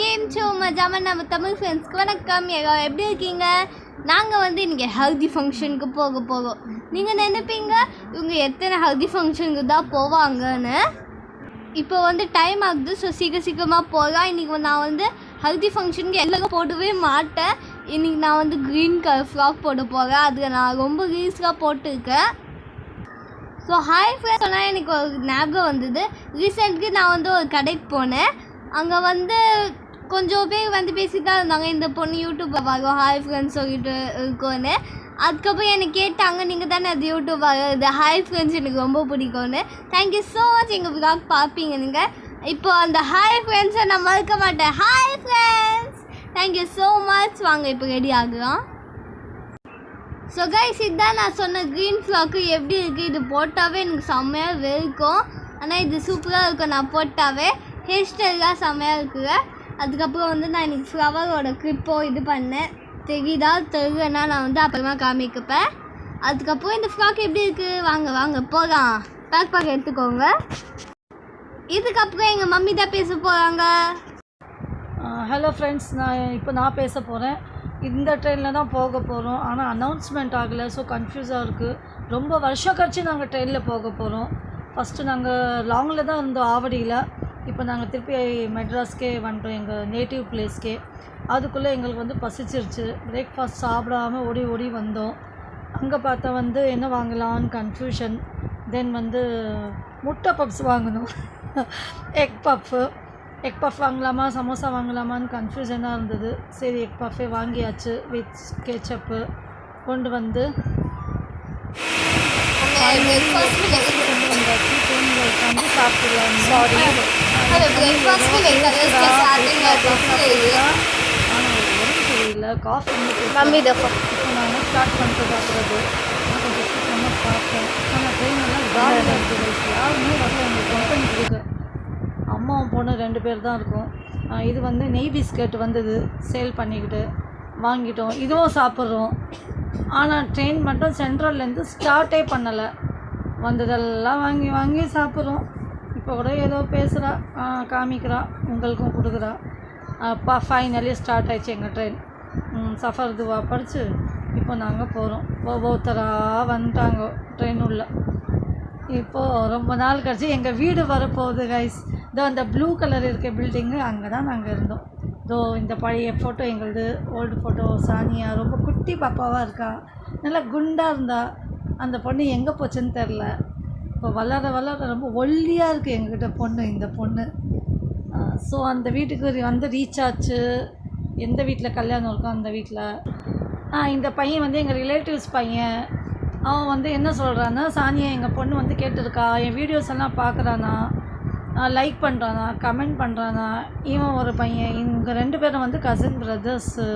Game show மஜாமன் நம்ம தமிழ் ஃப்ரெண்ட்ஸ்க்கு வணக்கம். எங்க எப்படி இருக்கீங்க? நாங்கள் வந்து இன்றைக்கி ஹல்தி ஃபங்க்ஷனுக்கு போக போகிறோம் நீங்கள் நினைப்பீங்க இவங்க எத்தனை ஹல்தி ஃபங்க்ஷனுக்கு தான் போவாங்கன்னு? இப்போ வந்து டைம் ஆகுது ஸோ சீக்கிரம் சீக்கிரமாக போகலாம் இன்றைக்கி நான் வந்து ஹல்தி ஃபங்க்ஷனுக்கு எல்லாம் போடவே மாட்டேன். இன்றைக்கி நான் வந்து க்ரீன் கலர் ஃப்ராக் போட போகிறேன் அதுக்கு நான் ரொம்ப ரீல்ஸ்லாம் போட்டிருக்கேன். ஸோ ஹாய் ஃப்ரெண்ட்ஸ் சொன்னால் எனக்கு ஒரு ஞாபகம் வந்தது. ரீசெண்ட்க்கு நான் வந்து ஒரு கடைக்கு போனேன். அங்கே வந்து கொஞ்சம் பேர் வந்து பேசிட்டு தான் இருந்தாங்க. இந்த பொண்ணு யூடியூப் வரும் ஹாய் ஃப்ரெண்ட்ஸ் சொல்லிட்டு இருக்கோன்னு. அதுக்கப்புறம் என்னை கேட்டாங்க நீங்கள் தானே அது யூடியூப் இது ஹாய் ஃப்ரெண்ட்ஸ் எனக்கு ரொம்ப பிடிக்கும்னு. தேங்க்யூ ஸோ மச் எங்கள் விளாக் பார்ப்பீங்க நீங்கள் இப்போ அந்த ஹாய் ஃப்ரெண்ட்ஸை நான் மறக்க மாட்டேன். Hi friends thank you so much வாங்க இப்போ ரெடி ஆகலாம் ஸோ கைஸ் இதுதான் நான் சொன்ன க்ரீன் ஃப்ளாக்கு எப்படி இருக்குது இது போட்டாவே எனக்கு செம்மையாக வெறுக்கும். ஆனால் இது சூப்பராக இருக்கும். நான் போட்டாவே ஹேர் ஸ்டைலாக செம்மையாக இருக்குது அதுக்கப்புறம் வந்து நான் இன்றைக்கி ஃப்ளவரோட கிளிப்போ இது பண்ணேன். தெரியுதா? தெரியலன்னா நான் வந்து அப்புறமா காமிக்கப்பேன். அதுக்கப்புறம் இந்த ஃப்ராக் எப்படி இருக்குது வாங்க வாங்க போகலாம் பேக் பேக் எடுத்துக்கோங்க. இதுக்கப்புறம் எங்கள் மம்மி தான் பேச போகிறாங்க ஹலோ ஃப்ரெண்ட்ஸ் நான் இப்போ நான் பேச போகிறேன் இந்த ட்ரெயினில் தான் போக போகிறோம் ஆனால் அனௌன்ஸ்மெண்ட் ஆகலை. ஸோ கன்ஃபியூஸாக இருக்குது ரொம்ப வருஷம் கழிச்சு நாங்கள் ட்ரெயினில் போக போகிறோம் ஃபஸ்ட்டு நாங்கள் லாங்கில் தான் இருந்தோம் ஆவடியில். இப்போ நாங்கள் திருப்பி மெட்ராஸ்க்கே வந்துட்டோம் எங்கள் நேட்டிவ் பிளேஸ்க்கே அதுக்குள்ளே எங்களுக்கு வந்து பசிச்சிருச்சு. பிரேக்ஃபாஸ்ட் சாப்பிடாம ஓடி ஓடி வந்தோம். அங்கே பார்த்தா வந்து என்ன வாங்கலான்னு கன்ஃபியூஷன் தென் வந்து முட்டை பப்ஸ் வாங்கணும். எக் பஃப்பு எக் பஃப் வாங்கலாமா சமோசா வாங்கலாமான்னு கன்ஃபியூஷனாக இருந்தது. சரி எக் பஃபே வாங்கியாச்சு. வித் கெச்சப்பு கொண்டு வந்து கொண்டு வந்தாச்சு. உட்காந்து சாப்பிடலாம் சாரி ஆனால் உடம்பு சரியில்லை காஃபி மம்மி இப்போ நான் ஸ்டார்ட் பண்ணிட்டு பார்க்குறது நான் கொஞ்சம் சீக்கிரமாக பார்த்தேன் ஆனால் ட்ரெயின் எல்லாம் காலியாக இருக்குது யாருமே வரல எங்களுக்கு கம்பெனி கொடுக்க அம்மாவும் பொண்ணு ரெண்டு பேர் தான் இருக்கும். இது வந்து நெய் பிஸ்கட் வந்தது. சேல் பண்ணிக்கிட்டு வாங்கிட்டோம். இதுவும் சாப்பிட்றோம். ஆனால் ட்ரெயின் மட்டும் சென்ட்ரல்லேருந்து ஸ்டார்ட்டே பண்ணலை. வந்ததெல்லாம் வாங்கி வாங்கி சாப்பிட்றோம். இப்போ கூட ஏதோ பேசுகிறா காமிக்கிறா உங்களுக்கும் கொடுக்குறா. அப்பா ஃபைனலி ஸ்டார்ட் ஆயிடுச்சு எங்கள் ட்ரெயின் சஃபர் துவா படித்து இப்போ நாங்கள் போகிறோம் ஒவ்வொருத்தராக வந்துட்டாங்க ட்ரெயின் உள்ள. இப்போது ரொம்ப நாள் கழிச்சு எங்கள் வீடு வரப்போகுது கைஸ் இதோ அந்த ப்ளூ கலர் இருக்க பில்டிங்கு அங்கே தான் நாங்கள் இருந்தோம். இதோ இந்த பழைய ஃபோட்டோ எங்களுது ஓல்டு ஃபோட்டோ சானியா ரொம்ப குட்டி பாப்பாவாக இருக்கா. நல்லா குண்டாக இருந்தா அந்த பொண்ணு எங்கே போச்சுன்னு தெரில இப்போ வளர வளர ரொம்ப ஒல்லியாக இருக்குது எங்ககிட்ட பொண்ணு இந்த பொண்ணு. ஸோ அந்த வீட்டுக்கு வந்து ரீச் ஆச்சு. எந்த வீட்டில் கல்யாணம் இருக்கோ அந்த வீட்டில் இந்த பையன் வந்து எங்கள் ரிலேட்டிவ்ஸ் பையன். அவன் வந்து என்ன சொல்கிறான்னா சானியா எங்கள் பொண்ணு வந்து கேட்டிருக்கா. என் வீடியோஸ் எல்லாம் பார்க்குறானா லைக் பண்ணுறானா கமெண்ட் பண்ணுறானா இவன் ஒரு பையன். இவங்க ரெண்டு பேரும் வந்து கசின் பிரதர்ஸு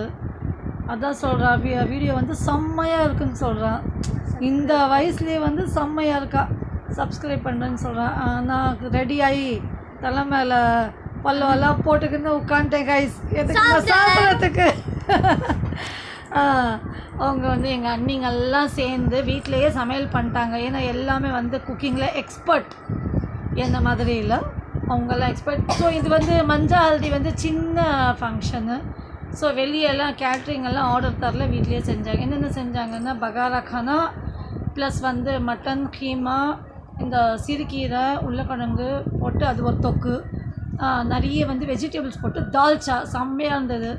அதான் சொல்கிறா வீடியோ வந்து செம்மையாக இருக்குன்னு சொல்கிறான் இந்த வயசுலேயே வந்து செம்மையாக இருக்கா. சப்ஸ்கிரைப் பண்ணுறேன்னு சொல்கிறான் நான் ரெடி ஆகி தலை மேலே பல்லவெல்லாம் போட்டுக்கின்னு உட்காந்துட்டேன் கைஸ் எதுக்கு சாப்பிட்றதுக்கு? அவங்க வந்து எங்கள் அண்ணிங்கெல்லாம் சேர்ந்து வீட்டிலையே சமையல் பண்ணிட்டாங்க. ஏன்னா எல்லாமே வந்து குக்கிங்கில் எக்ஸ்பர்ட் என்ன மாதிரி இல்லை. அவங்கெல்லாம் எக்ஸ்பர்ட் ஸோ இது வந்து மஞ்சள் ஹல்தி வந்து சின்ன ஃபங்க்ஷனு ஸோ வெளியெல்லாம் கேட்ரிங் எல்லாம் ஆர்டர் தரல வீட்லேயே செஞ்சாங்க. என்னென்ன செஞ்சாங்கன்னா பகாரா கானா ப்ளஸ் வந்து மட்டன் கீமா இந்த சிறுகீரை உருளைக்கிழங்கு போட்டு அது ஒரு தொக்கு. நிறைய வந்து வெஜிடபிள்ஸ் போட்டு தால்ச்சா செம்மையாக இருந்தது.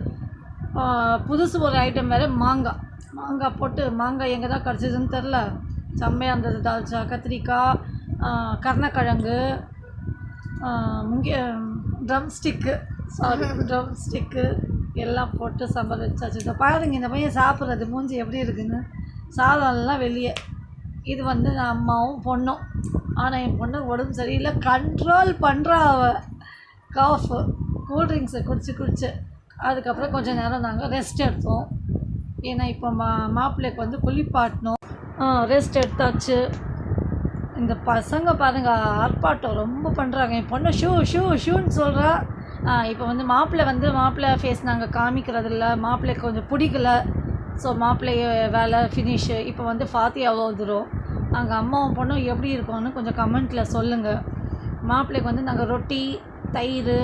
புதுசு ஒரு ஐட்டம் வேறு மாங்காய் மாங்காய் போட்டு மாங்காய் எங்கே தான் கிடச்சிதுன்னு தெரில செம்மையாக இருந்தது தால்ச்சா கத்திரிக்காய் கருணக்கிழங்கு முங்கிய drumstick sorry drumstick எல்லாம் போட்டு இதை பாருங்க இந்த பையன் சாப்பிட்றது மூஞ்சி எப்படி இருக்குன்னு. சாதம்லாம் வெளியே. இது வந்து நான் அம்மாவும் பொண்ணும். ஆனால் என் பொண்ணு உடம்பு சரியில்லை. கண்ட்ரோல் பண்ணுறா அவ. காஃபு கூல்ட்ரிங்க்ஸை குடிச்சு குடிச்சு. அதுக்கப்புறம் கொஞ்சம் நேரம் நாங்கள் ரெஸ்ட் எடுத்தோம். ஏன்னா இப்போ மா மாப்பிள்ளைக்கு வந்து குளிப்பாட்டணும் ரெஸ்ட் எடுத்தாச்சு. இந்த பசங்க பாருங்கள் ஆர்ப்பாட்டம் ரொம்ப பண்ணுறாங்க என் பொண்ணு ஷூ ஷூ ஷூன்னு சொல்கிறா இப்போ வந்து மாப்பிள்ளை வந்து மாப்பிள்ளை ஃபேஸ் நாங்கள் காமிக்கிறது இல்லை மாப்பிள்ளைக்கு கொஞ்சம் பிடிக்கல. ஸோ மாப்பிள்ளைய வேலை ஃபினிஷு இப்போ வந்து ஃபாத்தியாவோ வந்துடும் நாங்கள் அம்மாவும் பொண்ணும் எப்படி இருக்கோன்னு கொஞ்சம் கமெண்ட்டில் சொல்லுங்கள் மாப்பிள்ளைக்கு வந்து நாங்கள் ரொட்டி தயிர்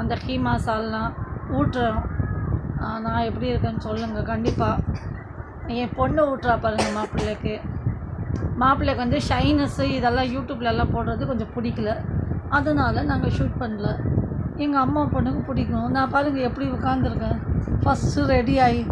அந்த கீமா சால்லாம் ஊட்டுறோம். நான் எப்படி இருக்கேன்னு சொல்லுங்கள் கண்டிப்பாக என் பொண்ணு ஊட்டுறா பாருங்கள் மாப்பிள்ளைக்கு. மாப்பிள்ளைக்கு வந்து ஷைனஸ்ஸு இதெல்லாம் யூடியூப்லலாம் போடுறது கொஞ்சம் பிடிக்கல. அதனால் நாங்கள் ஷூட் பண்ணல. எங்கள் அம்மா பொண்ணுக்கு பிடிக்கும். நான் பாருங்கள் எப்படி உட்காந்துருக்கேன் ஃபஸ்ட்டு ரெடி ஆகி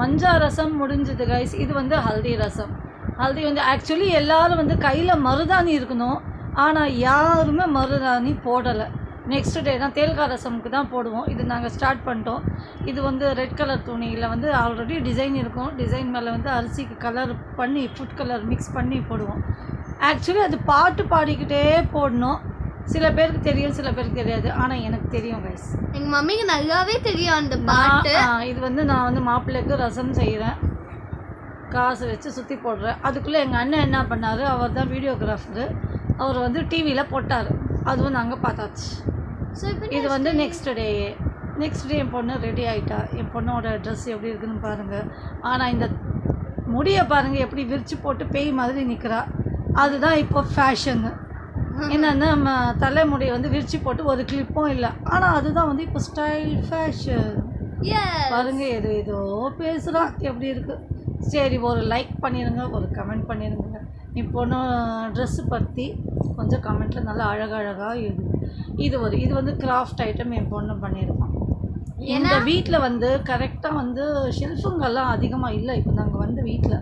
மஞ்சா ரசம் முடிஞ்சது கைஸ் இது வந்து ஹல்தி ரசம். ஹல்தி வந்து ஆக்சுவலி எல்லாரும் வந்து கையில் மருதாணி இருக்கணும். ஆனால் யாருமே மருதாணி போடலை. நெக்ஸ்ட் டே தான் தேல்கா ரசமுக்கு தான் போடுவோம். இது நாங்கள் ஸ்டார்ட் பண்ணிட்டோம். இது வந்து ரெட் கலர் துணியில் வந்து ஆல்ரெடி டிசைன் இருக்கும். டிசைன் மேலே வந்து அரிசிக்கு கலர் பண்ணி ஃபுட் கலர் மிக்ஸ் பண்ணி போடுவோம். ஆக்சுவலி அது பாட்டு பாடிக்கிட்டே போடணும். சில பேருக்கு தெரியும் சில பேருக்கு தெரியாது. ஆனால் எனக்கு தெரியும் கைஸ் எங்க மம்மிக்கு நல்லாவே தெரியும் அந்த பாட்டு. இது வந்து நான் வந்து மாப்பிள்ளைக்கு ரசம் செய்கிறேன் காசு வச்சு சுற்றி போடுறேன் அதுக்குள்ளே எங்கள் அண்ணன் என்ன பண்ணார்? அவர் தான் வீடியோகிராஃபரு அவர் வந்து டிவியில் போட்டார். அதுவும் நாங்கள் பார்த்தாச்சு. இது வந்து நெக்ஸ்ட் டே நெக்ஸ்ட் டே என் பொண்ணு ரெடி ஆகிட்டா என் பொண்ணோட ட்ரெஸ் எப்படி இருக்குன்னு பாருங்கள் ஆனால் இந்த முடியை பாருங்கள் எப்படி விரிச்சு போட்டு பேய் மாதிரி நிற்கிறா அதுதான் இப்போ ஃபேஷனு என்னென்னா நம்ம தலைமுடியை வந்து விரிச்சு போட்டு ஒரு கிளிப்பும் இல்லை. ஆனால் அதுதான் வந்து இப்போ ஸ்டைல் ஃபேஷன். பாருங்க ஏதோ ஏதோ பேசுகிறான் எப்படி இருக்கு? சரி ஒரு லைக் பண்ணிடுங்க ஒரு கமெண்ட் பண்ணிடுங்க என் பொண்ணு ட்ரெஸ்ஸு பற்றி கொஞ்சம் கமெண்ட்டில் நல்லா அழகழகாக இது இது ஒரு இது வந்து கிராஃப்ட் ஐட்டம் என் பொண்ணு பண்ணியிருக்கான் இந்த வீட்டில் வந்து கரெக்டாக வந்து ஷெல்ஃபுங்கெல்லாம் அதிகமாக இல்லை இப்போ நாங்கள் வந்து வீட்டில்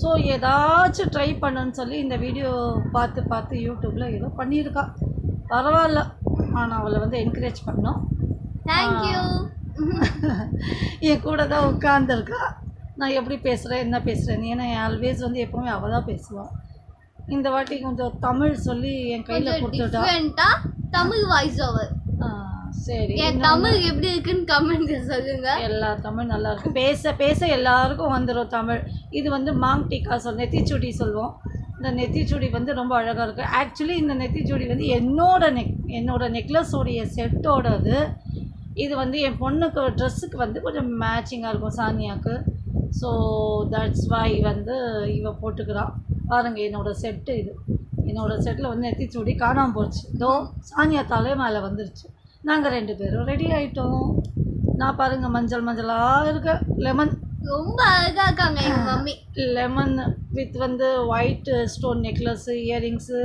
ஸோ ஏதாச்சும் ட்ரை பண்ணுன்னு சொல்லி இந்த வீடியோ பார்த்து பார்த்து யூடியூப்பில் ஏதோ பண்ணியிருக்கா. பரவாயில்ல. ஆனால் அவளை வந்து என்கரேஜ் பண்ணோம். என் கூட தான் உட்காந்துருக்கா நான் எப்படி பேசுகிறேன் என்ன பேசுகிறேன் ஏன்னா ஆல்வேஸ் வந்து எப்போவுமே அவள் தான் பேசுவாள் இந்த வாட்டி கொஞ்சம் தமிழ் சொல்லி என் கையில் கொடுத்துட்டா? தமிழ் வாய்ஸ் ஓவர் சரி. என் தமிழ் எப்படி இருக்குன்னு கமெண்ட் சொல்லுங்க. எல்லா தமிழ் நல்லா இருக்கு. பேச பேச எல்லாருக்கும் வந்துடும் தமிழ். இது வந்து மாங் டிக்கா சொல் நெத்திச்சுடி சொல்லுவோம். இந்த நெத்திச்சுடி வந்து ரொம்ப அழகாக இருக்குது ஆக்சுவலி இந்த நெத்திச்சுடி வந்து என்னோட நெக் என்னோட நெக்லஸோடைய செட்டோடது இது வந்து என் பொண்ணுக்கு ட்ரெஸ்ஸுக்கு வந்து கொஞ்சம் மேட்சிங்காக இருக்கும் சானியாவுக்கு ஸோ தட்ஸ் வாய் வந்து இவ போட்டுக்கிறான் பாருங்க என்னோட செட்டு இது. என்னோட செட்டில் வந்து நெத்திச்சுடி காணாமல் போச்சு. இதோ சானியா தலை மேலே வந்துருச்சு. நாங்கள் ரெண்டு பேரும் ரெடி ஆயிட்டோம். நான் பாருங்க மஞ்சள் மஞ்சளாக இருக்க. லெமன் ரொம்ப அழகா இருக்காங்க எங்க மம்மி. லெமன் வித் வந்து ஒயிட் ஸ்டோன் நெக்லஸ்ஸு இயரிங்ஸு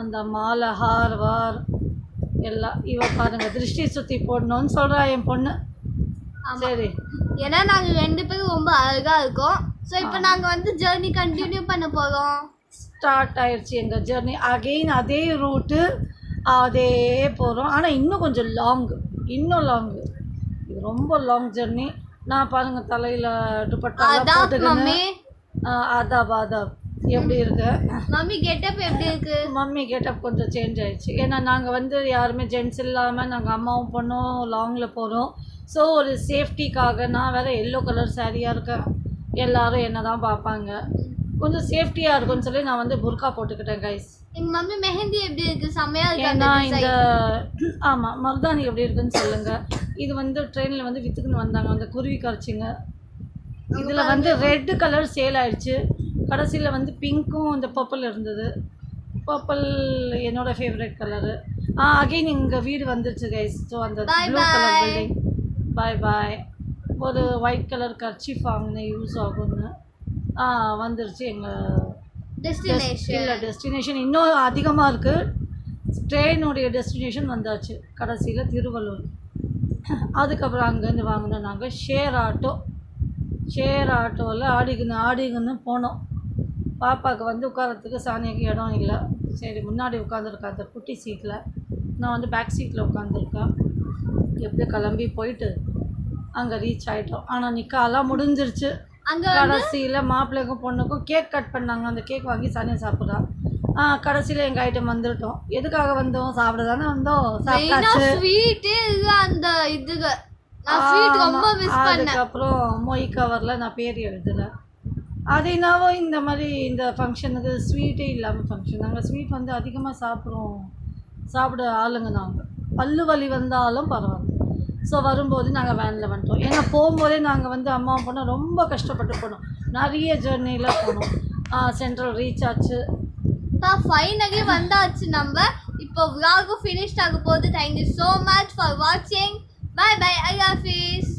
அந்த மாலை ஹார் வார் எல்லாம் இவ பாருங்க திருஷ்டி சுற்றி போடணும்னு சொல்கிறா என் பொண்ணு. சரி. ஏன்னா நாங்க ரெண்டு பேரும் ரொம்ப அழகா இருக்கோம். ஸோ இப்போ நாங்க வந்து ஜேர்னி கண்டினியூ பண்ண போறோம். ஸ்டார்ட் ஆயிடுச்சு எங்கள் ஜெர்னி அகெயின் அதே ரூட்டு அதே போகிறோம் ஆனால் இன்னும் கொஞ்சம் லாங் இன்னும் லாங் இது ரொம்ப லாங் ஜெர்னி நான் பாருங்க தலையில் துப்பட்டா போட்டுக்கின்னு. ஆதாப் ஆதாப் எப்படி இருக்கு? மம்மி கெட்டப் எப்படி இருக்கு? மம்மி கெட்டப் கொஞ்சம் சேஞ்ச் ஆயிடுச்சு. ஏன்னா நாங்கள் வந்து யாருமே ஜென்ஸ் இல்லாமல் நாங்கள் அம்மாவும் பொண்ணும் லாங்கில் போகிறோம் ஸோ ஒரு சேஃப்டிக்காக நான் வேறு எல்லோ கலர் சாரியாக இருக்கேன் எல்லாரும் என்ன தான் பார்ப்பாங்க. கொஞ்சம் சேஃப்டியாக இருக்கும்னு சொல்லி நான் வந்து புர்கா போட்டுக்கிட்டேன் கைஸ் எங்க மம்மி மெஹந்தி எப்படி இருக்கு? செம்மையா இருக்கு ஏன்னா இந்த. ஆமாம் மருதாணி எப்படி இருக்குன்னு சொல்லுங்கள் இது வந்து ட்ரெயினில் வந்து விற்றுக்குன்னு வந்தாங்க. அந்த குருவி கரைச்சிங்க. இதில் வந்து ரெட் கலர் சேல் ஆயிடுச்சு. கடைசியில் வந்து பிங்க்கும் இந்த பர்பிள் இருந்தது. பர்பிள் என்னோட ஃபேவரட் கலரு ஆ அகைன் எங்கள் வீடு வந்துருச்சு கைஸ் ஸோ அந்த blue colour. Building bye bye ஒரு ஒயிட் கலர் கர்ச்சீஃப் வாங்கினேன் யூஸ் ஆகும்னு. ஆ வந்துருச்சு எங்கள் Destination. இல்லை டெஸ்டினேஷன் இன்னும் அதிகமாக இருக்குது ட்ரெயினுடைய டெஸ்டினேஷன் வந்தாச்சு கடைசியில் திருவள்ளூர். அதுக்கப்புறம் அங்கேருந்து வாங்கினோம் நாங்கள் ஷேர் ஆட்டோ ஷேர் ஆட்டோவில் ஆடிக்கின்னு ஆடிக்கின்னு போனோம். பாப்பாவுக்கு வந்து உட்காரத்துக்கு சாணிக்கு இடம் இல்லை. சரி முன்னாடி உட்காந்துருக்கேன் அந்த குட்டி சீட்டில் நான் வந்து பேக் சீட்டில் உட்காந்துருக்கேன் எப்படியோ கிளம்பி போயிட்டு அங்கே ரீச் ஆகிட்டோம் ஆனால் நிக்காலாம் முடிஞ்சிருச்சு. அங்க கடைசியில் மாப்பிள்ளைக்கும் பொண்ணுக்கும் கேக் கட் பண்ணாங்க. அந்த கேக் வாங்கி சனியா சாப்பிட்றா. ஆ கடைசியில் எங்கள் ஐட்டம் வந்துட்டோம். எதுக்காக வந்தோம்? சாப்பிட தானே வந்தோம் சாப்பிட்டாச்சு. ஸ்வீட்டே அந்த இதுக. நான் ஸ்வீட் ரொம்ப ஆமா. மிஸ் பண்ணேன். அதுக்கப்புறம் மொய் கவரில் நான் பேர் எழுதுறேன் அது என்னவோ இந்த மாதிரி இந்த ஃபங்க்ஷனுக்கு ஸ்வீட்டே இல்லாமல் ஃபங்க்ஷன் நாங்கள் ஸ்வீட் வந்து அதிகமாக சாப்பிட்றோம். சாப்பிட ஆளுங்க நாங்கள் பல்லு வலி வந்தாலும் பரவாயில்ல. ஸோ வரும்போது நாங்கள் வேனில் வந்துட்டோம். ஏன்னா போகும்போதே நாங்கள் வந்து அம்மா போனால் ரொம்ப கஷ்டப்பட்டு போனோம். நிறைய ஜேர்னியில் போனோம். சென்ட்ரல் ரீச் ஆச்சு. ஃபைனலி வந்தாச்சு நம்ம. இப்போ vlog ஃபினிஷ்ட் ஆக போகுது. Thank you so much for வாட்சிங் பை பை ஐ ஆஃபீஸ்